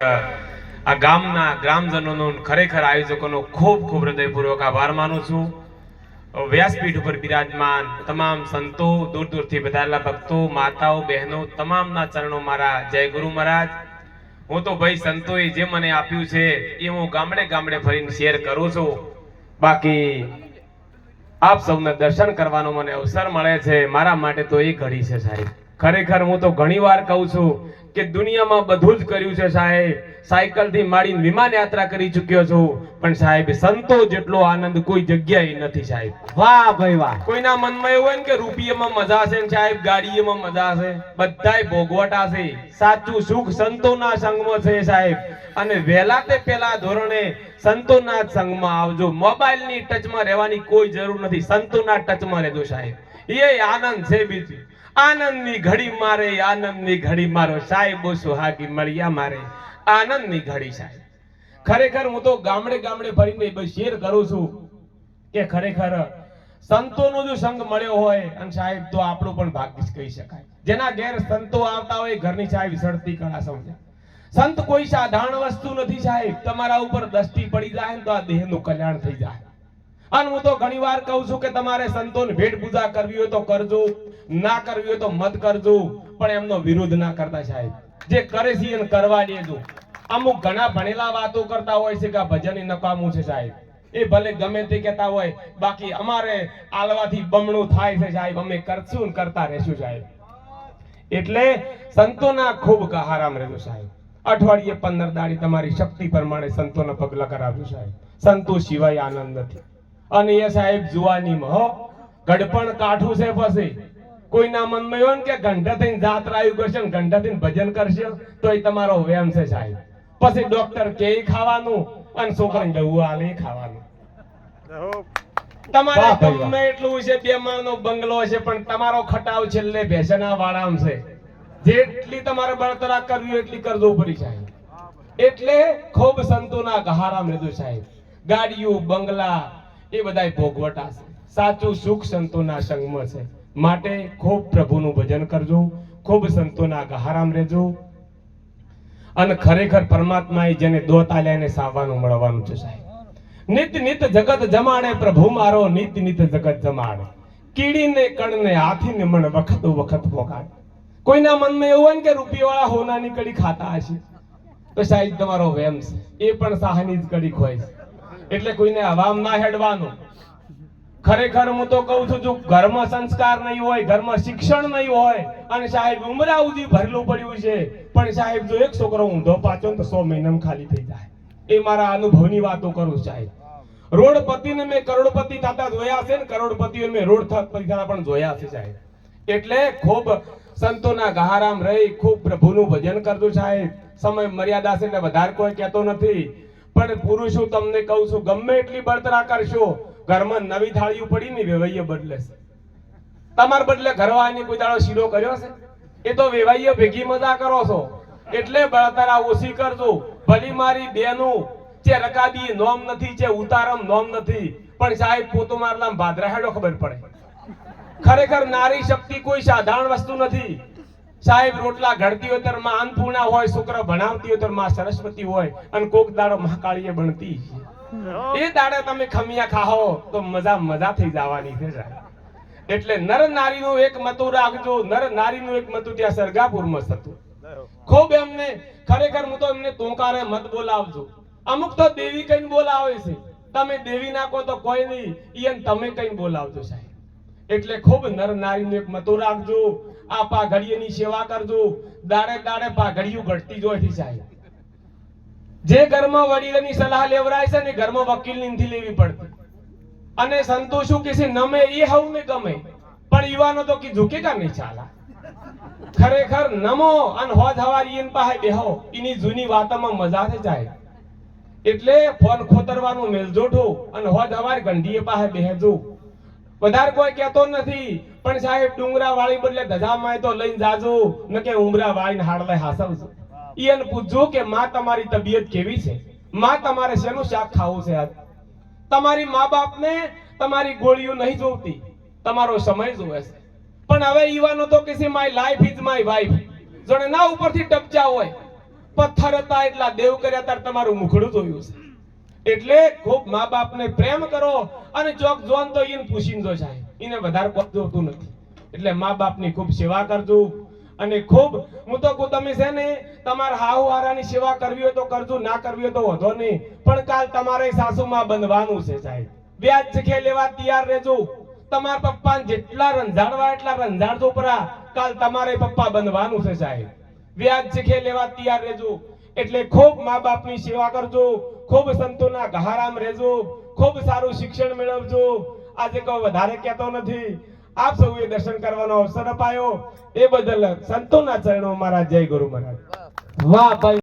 આ ગામના ગ્રામજનોનો ખરેખર આયોજકોનો ખૂબ ખૂબ હૃદયપૂર્વક આભાર માનું છું. વ્યાસપીઠ ઉપર બિરાજમાન તમામ સંતો, દૂર દૂરથી વધારેલા ભક્તો, માતાઓ, બહેનો તમામના ચરણો મારા જય ગુરુ મહારાજ. હું તો ભાઈ સંતોએ જે મને આપ્યું છે એ હું ગામડે ગામડે ફરીને શેર કરું છું. બાકી આપ સૌને દર્શન કરવાનો મને અવસર મળે છે. મારા માટે તો એ ઘડી છે સાહેબ. ખરેખર હું તો ઘણી વાર કહું છું કે દુનિયામાં બધું જ કર્યું છે સાહેબ. સાયકલથી માડીને વિમાન યાત્રા કરી ચૂક્યો છું. પણ સાહેબ સંતો જેટલો આનંદ કોઈ જગ્યાએ નથી સાહેબ. વાહ ભાઈ વાહ. કોઈના મનમાં એવું હોય ને કે રૂપિયામાં મજા છે ને સાહેબ ગાડીમાં મજા છે બધાય ભોગવટા છે. સાચું સુખ સંતોના સંગમાં છે સાહેબ. અને વહેલા તે પેલા ધોરણે સંતોના સંગમાં આવજો. મોબાઈલની ટચમાં રહેવાની કોઈ જરૂર નથી. સંતોના ટચમાં રહેજો સાહેબ. એ આનંદ છે બીજું. આનંદની ઘડી મારે, આનંદની ઘડી મારો સાહેબો સુહાગી મળ્યા મારે. આનંદની ઘડી સાહેબ. ખરેખર હું તો ગામડે ગામડે ફરીને શેર કરું છું કે ખરેખર સંતોનો જો સંગ મળ્યો હોય અને સાહેબ તો આપણું પણ ભાગ્ય કહી શકાય. જેના ઘેર સંતો આવતા હોય ઘરની સાહેબ સડતી કળા સમજે. સંત કોઈ સાધારણ વસ્તુ નથી સાહેબ. તમારા ઉપર દ્રષ્ટિ પડી જાય તો આ દેહનું કલ્યાણ થઈ જાય. અને હું તો ઘણી વાર કહું છું કે તમારે સંતોને ભેટ પૂજા કરવી હોય તો કરજો, ના કરવી હોય તો મત કરજો, પણ એમનો વિરોધ ના કરતા સાહેબ. જે કરે છે એને કરવા દેજો. અમુક ઘણા ભણેલા વાતો કરતા હોય છે કે ભજન નકામું છે સાહેબ. એ ભલે ગમે તે કહેતા હોય, બાકી અમારે આલવાથી બમણું થાય છે સાહેબ. અમે કરશું કરતા રહેશું સાહેબ. એટલે સંતોના ખૂબ ગહારામ રહેજો સાહેબ. અઠવાડિયે પંદર દાડી તમારી શક્તિ પ્રમાણે સંતોના પગલા કરાવજો સાહેબ. સંતો સિવાય આનંદ નથી. અને એ સાહેબ જુવાનીમાં હો. ગડપણ કાઠું છે પછી. કોઈના મનમાં એવું કે ઘંટા થઈને જાત્રા આવ્યું કરશે ને ઘંટા થઈને ભજન કરશે તો એ તમારો વ્યાયામ છે સાહેબ. પછી ડોક્ટર કે ખાવાનું અને છોકરાને દવું આલે ખાવાનું. તમારે. ગમે એટલું છે બે માળનો બંગલો છે પણ તમારો ખટાવ છેલ્લે ભેસના વાળામ છે. જેટલી તમારે બળતરા કરવી એટલી કરજો પડી સાહેબ. એટલે ખૂબ સંતોના ગહારામ રહેજો સાહેબ. ગાડીઓ બંગલા એ બધાય ભોગવટા છે. સાચું સુખ સંતોના સંગમાં છે. માટે ખૂબ પ્રભુનું ભજન કરજો. ખૂબ સંતોના ગહારામ રહેજો. અને ખરેખર પરમાત્માએ જેને દોતા લઈને સાવાનું મળવાનું છે સાહેબ. નિત નિત જગત જમાડે પ્રભુ મારો, નિત નિત જગત જમાડે. કીડીને કણને હાથીને મણ વખત વખત ભોગાડે કોઈના મનમાં એવું હોય કે રૂપિયાવાળા હોનાની કડી ખાતા હશે. તો સાહેબ તમારો વેમ છે. એ પણ સાહની જ કડી ખોય છે. એટલે કોઈને હવામ ના હેડવાનું. ખરેખર હું તો કહું છું, જો ઘરમાં સંસ્કાર નહીં હોય ઘરમાં શિક્ષણ નહીં હોય, અને સાહેબ ઉમરા ઉધી ભરેલું પડ્યું છે, પણ સાહેબ જો એક છોકરો ઊંધો પાછો તો સો મહિનામાં ખાલી થઈ જાય. એ મારા અનુભવની વાતો કરું સાહેબ. રોડપતિને મેં કરોડપતિ થતા જોયા છે ને કરોડપતિઓ મેં રોડ થતા પણ જોયા છે સાહેબ. એટલે ખૂબ સંતોના ગહારામ રહી, ખૂબ પ્રભુનું ભજન કરજો સાહેબ. સમય મર્યાદા છે ને વધારે કોઈ કહેતો નથી. પણ પુરુષો તમને કહું છું, ગમે એટલી બળતરા કરશો, ઘરમાં નવી થાળીઓ પડી ને વેવાઈએ બદલે છે. તમાર બદલે ઘરવાળાની કોઈ દાડો શીરો કર્યો છે? એ તો વેવાઈએ ભેગી મજા કરો છો. એટલે બળતરા ઓછી કરજો. ભલી મારી બેનું જે રકાબી નોમ નથી, જે ઉતારમ નોમ નથી, પણ સાહેબ પોતો મારલા ભાદરા હેડો ખબર પડે. ખરેખર નારી શક્તિ કોઈ સાધારણ વસ્તુ નથી. સાહેબ, રોટલા ઘડતી હોયમાં અન્નપૂર્ણા હોય શુક્ર ભણાવતી હોયમાં સરસ્વતી હોય અને કોક દાડો મહાકાળીએ બનતી એ દાડે તમે ખમિયા ખાઓ તો મજા મજા થઈ જવાની છે એટલે નર નારીનું એક મતું રાખજો, નર નારીનું એક મતું ત્યાં સરગાપુરમાં થતું ખૂબ એમને, ખરેખર હું તો એમને તોંકારે મત બોલાવજો. અમુક તો દેવી કઈ બોલાવે છે. તમે દેવી નાખો તો કોઈ નહીં, ઈયન તમે કઈ બોલાવજો સાહેબ. એટલે ખૂબ નર નારીનું મતું રાખજો. આ પાઘડીઓની સેવા કરજો. દાડે દાડે પાઘડીઓ ઘટતી જોઈતી જાય. જે ઘરમાં વડીલની સલાહ લેવરાય છે ને ઘરમાં વકીલની નથી લેવી પડતી. અને સંતોષું કે નમે એ હવું ને ગમે. પણ યુવાનો તો કીધું કે નહીં ચાલા. ખરેખર નમો અને હોજ હવારી એન પાસે બેહો. એની જૂની વાતોમાં મજા થઈ જાય. એટલે ફોન ખોતરવાનું મેલજોઠો અને હોજ હવાર ગંઢીએ પાસે બેહજો. વધારે કોઈ કહેતો નથી. પણ સાહેબ ડુંગરા વાળી બદલે ધજામાં તો લઈને જાજો, ન કે ઉમરા વાળીને હાડલે હાસવજો એને પૂછજો કે માં તમારી તબિયત કેવી છે? માં તમારે શેનું શાક ખાવું છે આજ? તમારી મા બાપને તમારી ગોળીઓ નહીં જોતી તમારો સમય જોવે છે. પણ હવે યુવાનો તો કે my life is my wife જોડે ના ઉપરથી ટપચા હોય. પથ્થર હતા એટલા દેવ કર્યા તાર તમારું મુખડું જોયું છે. એટલે ખૂબ મા બાપને પ્રેમ કરો અને ચોક જોન તો ઈને પૂછીને જો જાય. એને વધારે કોઈ જોતું નથી. એટલે મા બાપની ખૂબ સેવા કરજો અને ખૂબ, હું તો તમે છે ને તમારા હાહુ હારાની સેવા કરવી હોય તો કરજો, ના કરવી હોય તો વધો નહીં. પણ કાલ તમારે સાસુમાં બંધવાનું છે સાહેબ. વ્યાજ ચખે લેવા તૈયાર રહેજો. તમારા પપ્પાને જેટલા રંજાડવા એટલા રંજાડજો પરા. કાલ તમારે પપ્પા બનવાનું છે સાહેબ. વ્યાજ ચખે લેવા તૈયાર રહેજો. એટલે ખૂબ મા બાપની સેવા કરજો. ખૂબ સંતોના ગહારામ રહેજો, ખૂબ સારું શિક્ષણ મેળવજો. આજે કોઈ વધારે કહેતો નથી. આપ સૌએ દર્શન કરવાનો અવસર અપાયો. એ બદલ સંતોના ચરણો મારા જય ગુરુ મહારાજ. વાહ ભાઈ.